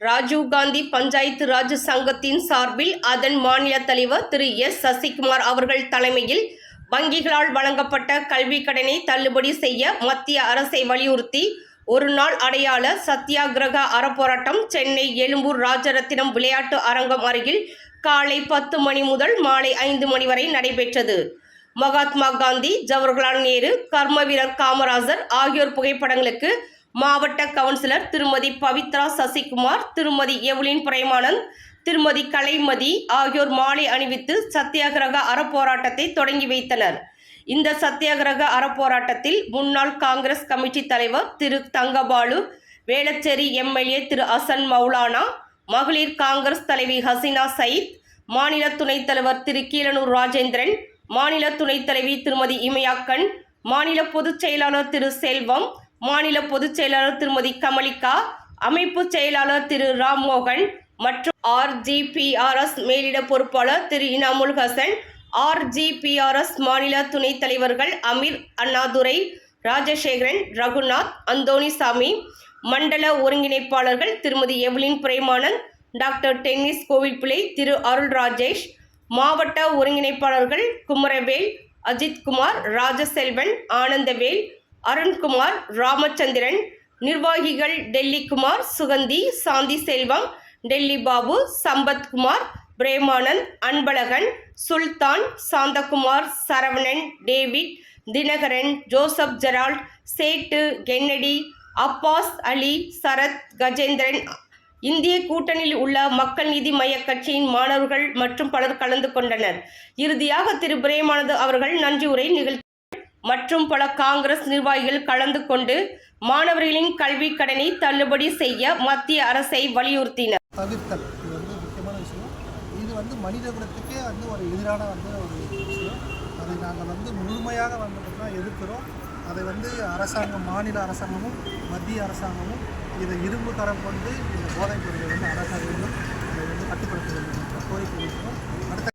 ராஜீவ்காந்தி பஞ்சாயத்து ராஜ் சங்கத்தின் சார்பில் அதன் மாநில தலைவர் திரு எஸ் சசிகுமார் அவர்கள் தலைமையில் வங்கிகளால் வழங்கப்பட்ட கல்விக் கடனை தள்ளுபடி செய்ய மத்திய அரசை வலியுறுத்தி ஒரு நாள் அடையாள சத்தியாகிரக அறப்போராட்டம் சென்னை எழும்பூர் ராஜரத்தினம் விளையாட்டு அரங்கம் அருகில் காலை பத்து மணி முதல் மாலை ஐந்து மணி வரை நடைபெற்றது. மகாத்மா காந்தி ஜவஹர்லால் நேரு கர்மவீரர் காமராஜர் ஆகியோர் புகைப்படங்களுக்கு மாவட்ட கவுன்சிலர் திருமதி பவித்ரா சசிகுமார் திருமதி எவ்லின் பிரேமானந்த் திருமதி கலைமதி ஆகியோர் மாலை அணிவித்து சத்தியாகிரக அறப்போராட்டத்தை தொடங்கி வைத்தனர். இந்த சத்தியாகிரக அறப்போராட்டத்தில் முன்னாள் காங்கிரஸ் கமிட்டி தலைவர் திரு தங்கபாலு வேளச்சேரி எம்எல்ஏ திரு அசன் மௌலானா மகளிர் காங்கிரஸ் தலைவி ஹசீனா சயீத் மாநில துணைத் தலைவர் திரு கீழனூர் ராஜேந்திரன் மாநில துணைத் தலைவி திருமதி இமயாக்கன் மாநில பொதுச் செயலாளர் திரு செல்வம் மாநில பொதுச் செயலாளர் திருமதி கமலிகா அமைப்பு செயலாளர் திரு ராம்மோகன் மற்றும் ஆர்ஜிபிஆர்எஸ் மேலிட பொறுப்பாளர் திரு இனாமுல் ஹசன் ஆர்ஜிபிஆர்எஸ் மாநில துணைத் தலைவர்கள் அமீர் அண்ணாதுரை ராஜசேகரன் ரகுநாத் அந்தோணிசாமி மண்டல ஒருங்கிணைப்பாளர்கள் Thirumathi Evelyn Premanand doctor Dennis Kovilpillai Thiru Arul Rajesh மாவட்ட ஒருங்கிணைப்பாளர்கள் குமரவேல் அஜித்குமார் ராஜசெல்வன் ஆனந்தவேல் அருண்குமார் ராமச்சந்திரன் நிர்வாகிகள் Delhi Kumar Suganthi Shanthi Selvam Delhi Babu Sampathkumar Premanand Anbazhagan Sultan Santhakumar Saravanan David Dinakaran Joseph Gerald Settu Kennedy Abbas Ali Sarath Gajendran. இந்திய கூட்டணியில் உள்ள மக்கள் நீதி மைய கட்சியின் மாணவர்கள் மற்றும் பலர் கலந்து கொண்டனர். இறுதியாக திரு. பிரேமானது அவர்கள் நன்றி உரை நிகழ்த்தி மற்றும் பல காங்கிரஸ் நிர்வாகிகள் கலந்து கொண்டு மாணவர்களின் கல்வி கடனை தள்ளுபடி செய்ய மத்திய அரசை வலியுறுத்தினர். தவிர்த்தல். இது வந்து முக்கியமான விஷயம். இது வந்து மனித குலத்துக்கே வந்து ஒரு எதிரான வந்து ஒரு விஷயம். அதை நாங்கள் வந்து முழுமையாக வந்து எதிர்க்கிறோம். அதை வந்து அரசாங்கம் மாநில அரசாங்கமும் மத்திய அரசாங்கமும் இதை இரும்பு கரம் கொண்டு இந்த போதைப் பொருளை வந்து அரசாங்கம் வேண்டும். அதை வந்து கட்டுப்படுத்த வேண்டும் கோரிக்கை வைக்கிறோம்